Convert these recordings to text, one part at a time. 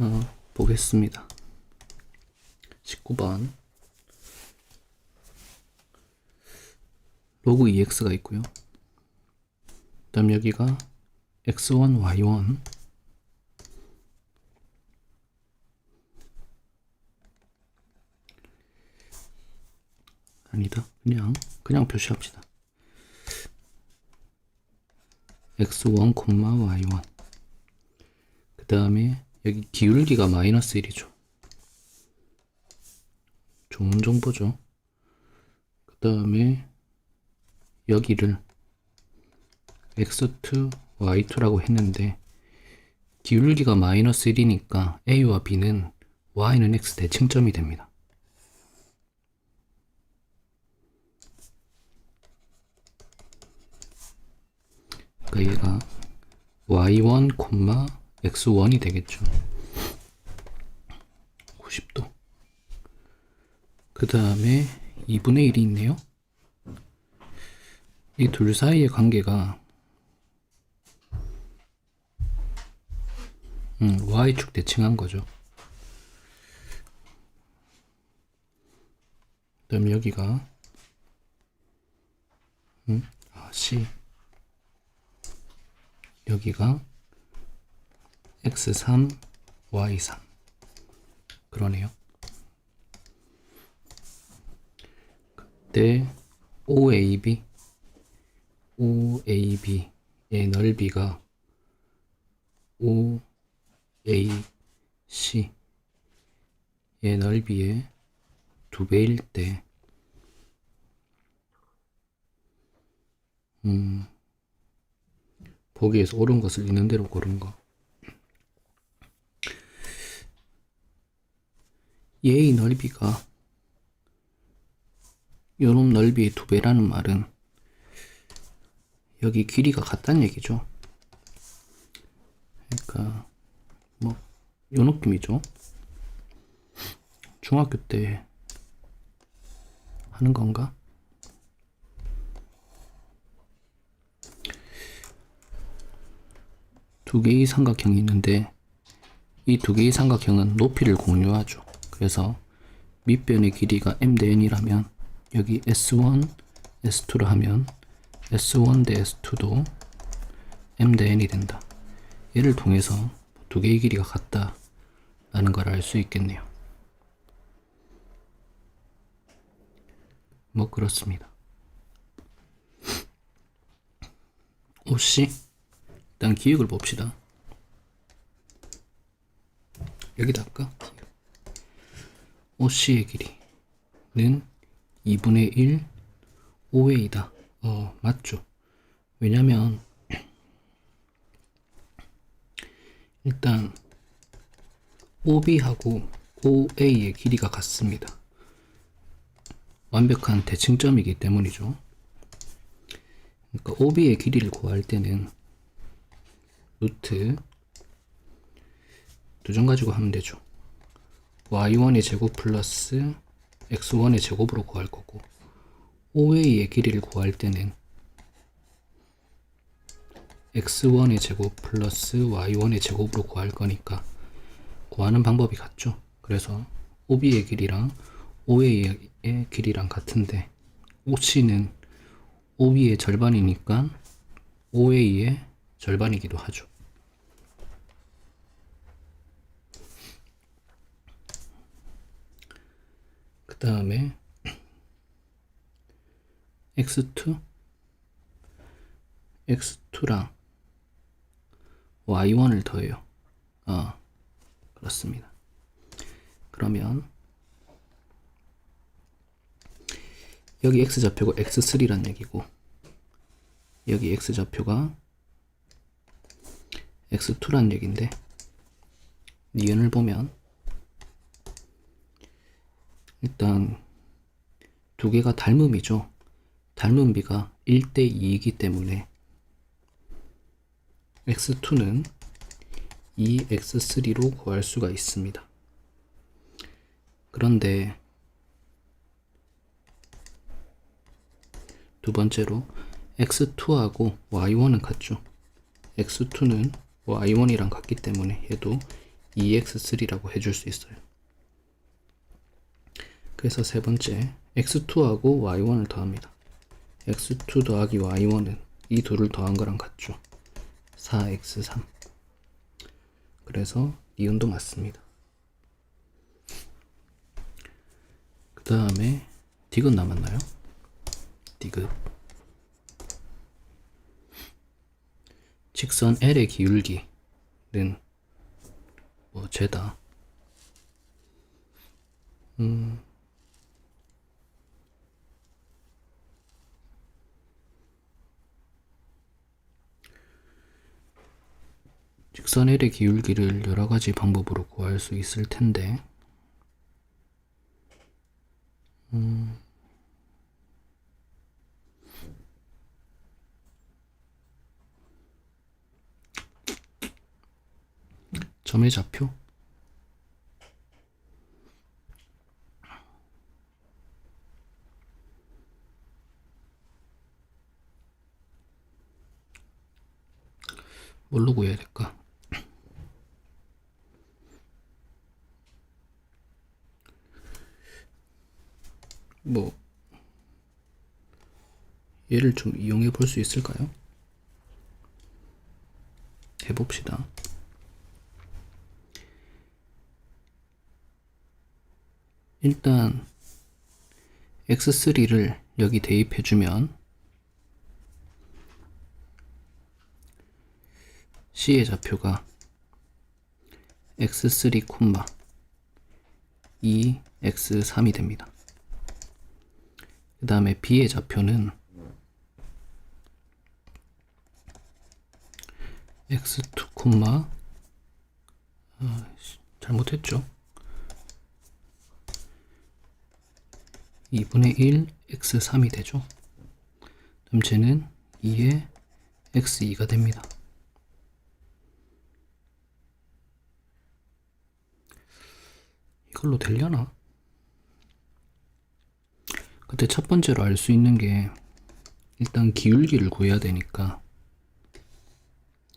어, 보겠습니다. 19번 로그 EX가 있고요. 그 다음 여기가 X1, Y1 아니다. 그냥 그냥 표시합시다. X1, Y1 그 다음에 여기 기울기가 마이너스 1이죠. 좋은 정보죠. 그 다음에 여기를 x2, y2라고 했는데 기울기가 마이너스 1이니까 a와 b는 y는 x 대칭점이 됩니다. 그러니까 얘가 y1, x1이 되겠죠. 90도. 그 다음에 2분의 1이 있네요. 이 둘 사이의 관계가 음, y축 대칭한 거죠. 그다음 여기가 음, 아, C 여기가 x3, y3 그러네요. 그때 OAB OAB의 넓이가 OAC의 넓이의 두 배일 때, 음, 보기에서 옳은 것을 있는 대로 고른 거. 얘의 넓이가 요놈 넓이의 두 배라는 말은 여기 길이가 같다는 얘기죠. 그러니까 뭐 요 느낌이죠. 중학교 때 하는 건가? 두 개의 삼각형이 있는데 이 두 개의 삼각형은 높이를 공유하죠. 그래서 밑변의 길이가 m 대 n이라면 여기 s1, s2를 하면 S1 대 S2도 M 대 N이 된다. 얘를 통해서 두 개의 길이가 같다. 라는 걸 알 수 있겠네요. 뭐 그렇습니다. OC 일단 기억을 봅시다. 여기다 할까? OC의 길이는 2분의 1 5A이다. 어, 맞죠. 왜냐면, 일단, OB하고 OA의 길이가 같습니다. 완벽한 대칭점이기 때문이죠. 그러니까 OB의 길이를 구할 때는 루트 두 점 가지고 하면 되죠. Y1의 제곱 플러스 x1의 제곱으로 구할 거고 OA의 길이를 구할 때는 x1의 제곱 플러스 y1의 제곱으로 구할 거니까 구하는 방법이 같죠. 그래서 OB의 길이랑 OA의 길이랑 같은데 OC는 OB의 절반이니까 OA의 절반이기도 하죠. 그 다음에 x2 x2랑 y1을 더해요. 아, 그렇습니다. 그러면 여기 x좌표가 x3란 얘기고 여기 x좌표가 x2란 얘기인데 니은을 보면 일단 두 개가 닮음이죠. 닮은 비가 1대 2이기 때문에 x2는 2x3로 구할 수가 있습니다. 그런데 두 번째로 x2하고 y1은 같죠. x2는 y1이랑 같기 때문에 얘도 2x3라고 해줄 수 있어요. 그래서 세 번째 x2하고 y1을 더합니다. x2 더하기 y1은 이 둘을 더한 거랑 같죠. 4x3 그래서 이온도 맞습니다. 그 다음에 디귿 남았나요? 디귿 직선 L의 기울기는 뭐 죄다 직선 L의 기울기를 여러 가지 방법으로 구할 수 있을 텐데, 점의 좌표? 뭘로 구해야 될까? 뭐 얘를 좀 이용해 볼 수 있을까요? 해봅시다. 일단 x3를 여기 대입해주면 c의 좌표가 x3, 2, x3이 됩니다. 그 다음에 b의 좌표는 x2, 아, 잘못했죠. 2분의 1 x3이 되죠. 그럼 쟤는 2의 x2가 됩니다. 이걸로 되려나? 그때 첫 번째로 알 수 있는 게 일단 기울기를 구해야 되니까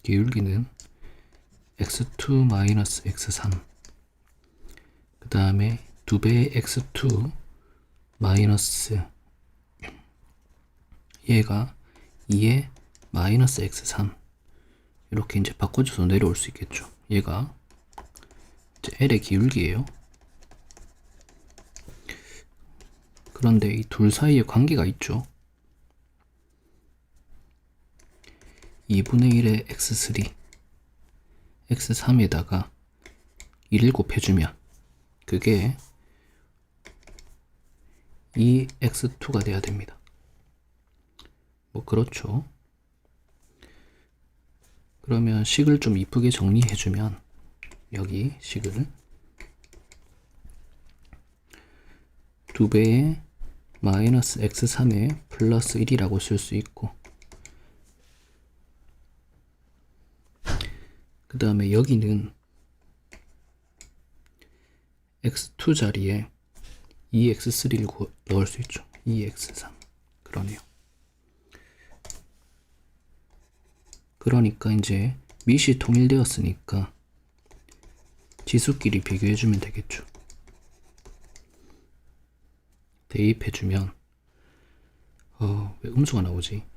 기울기는 x2 마이너스 x3 그 다음에 2배의 x2 마이너스 얘가 2의 마이너스 x3 이렇게 이제 바꿔줘서 내려올 수 있겠죠. 얘가 이제 L의 기울기예요. 그런데 이 둘 사이에 관계가 있죠. 2분의 1의 x3 x3에다가 1을 곱해주면 그게 이 x2가 돼야 됩니다. 뭐 그렇죠. 그러면 식을 좀 이쁘게 정리해주면 여기 식을 두 배의 마이너스 x3에 플러스 1이라고 쓸 수 있고 그 다음에 여기는 x2 자리에 2x3를 구, 넣을 수 있죠. 2x3 그러네요. 그러니까 이제 밑이 통일되었으니까 지수끼리 비교해주면 되겠죠. 대입해주면 어, 왜 음수가 나오지?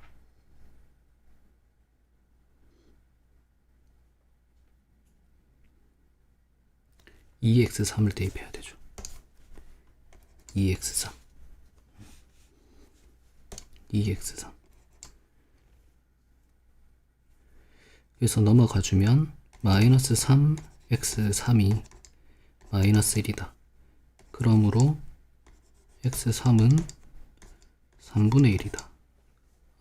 E x 3을 대입해야 되죠. 2x3 2x3 그래서 넘어가주면 마이너스 3x3이 마이너스 1이다. 그러므로 x3은 3분의 1이다.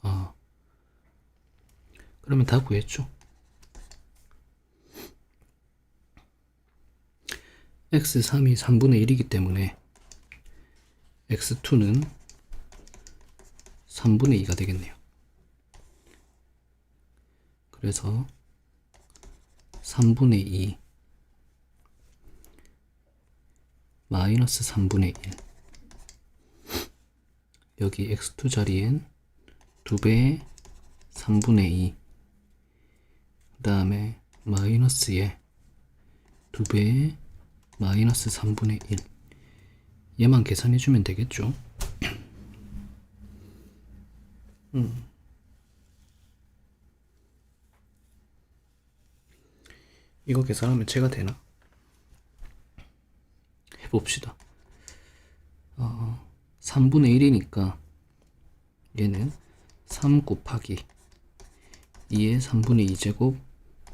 아, 그러면 다 구했죠. X3이 3분의 1이기 때문에 x2는 3분의 2가 되겠네요. 그래서 3분의 2 마이너스 3분의 1 여기 x2 자리엔 2배의 3분의 2 그 다음에 마이너스에 2배에 마이너스 3분의 1 얘만 계산해주면 되겠죠 음. 이거 계산하면 제가 되나? 해봅시다 어, 3분의 1이니까 얘는 3 곱하기 2의 3분의 2제곱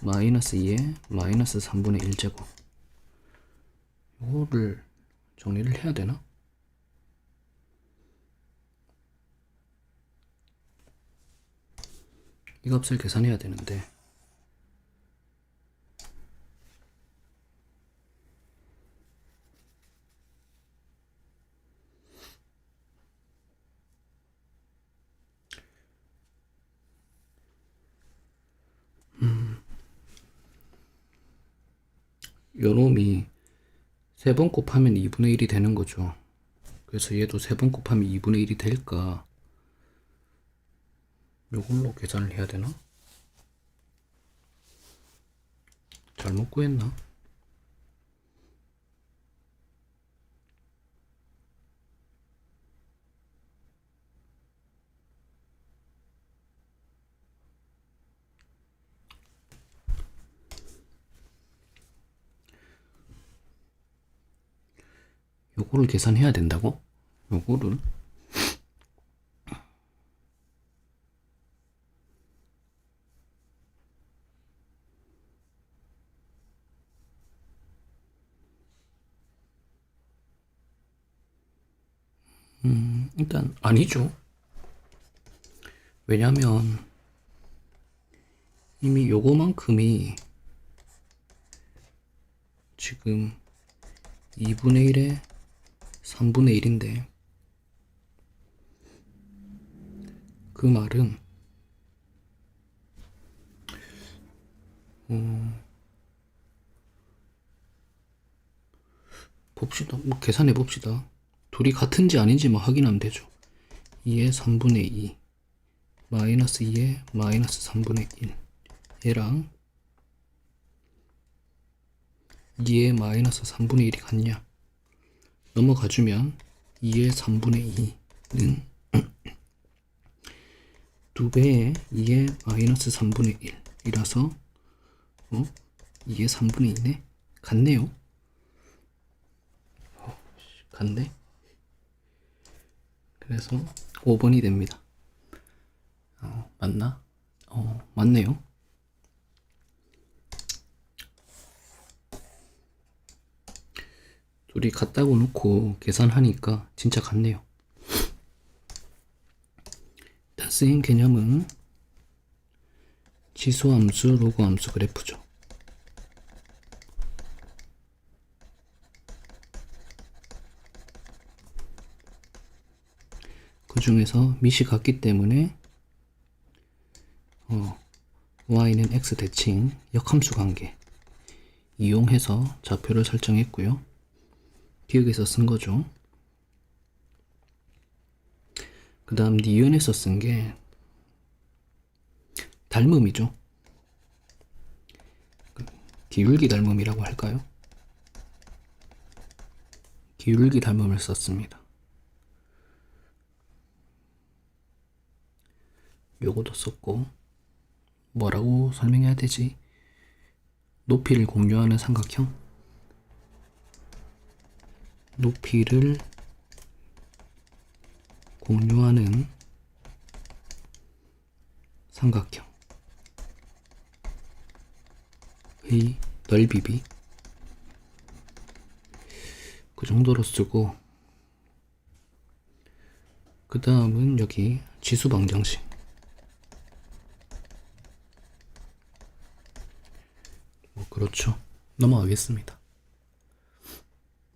마이너스 2의 마이너스 3분의 1제곱 이거를 정리를 해야 되나? 이 값을 계산해야 되는데 요놈이 세 번 곱하면 2분의 1이 되는 거죠. 그래서 얘도 세 번 곱하면 2분의 1이 될까? 요걸로 계산을 해야 되나? 잘못 구했나? 요거를 계산해야 된다고? 요거를 음, 일단 아니죠. 왜냐면 이미 요거만큼이 지금 2분의 1에 3분의 1인데 그 말은 어, 봅시다. 뭐 계산해 봅시다. 둘이 같은지 아닌지 만 확인하면 되죠. 2의 3분의 2 마이너스 2의 마이너스 3분의 1 얘랑 2의 마이너스 3분의 1이 같냐? 넘어가주면 2의 3분의 2는 2배의 2의 마이너스 3분의 1이라서 어? 2의 3분의 2네? 같네요. 어, 씨, 같네. 그래서 5번이 됩니다. 어, 맞나? 어, 맞네요. 둘이 같다고 놓고 계산하니까 진짜 같네요. 일단 쓰인 개념은 지수함수, 로그함수 그래프죠. 그 중에서 밑이 같기 때문에 어, y는 x 대칭 역함수 관계 이용해서 좌표를 설정했고요. 기억에서 쓴 거죠. 그 다음 니은에서 쓴 게 닮음이죠. 그 기울기 닮음이라고 할까요? 기울기 닮음을 썼습니다. 요거도 썼고 뭐라고 설명해야 되지? 높이를 공유하는 삼각형? 높이를 공유하는 삼각형의 넓이비. 그 정도로 쓰고 그 다음은 여기 지수 방정식. 뭐 그렇죠. 넘어가겠습니다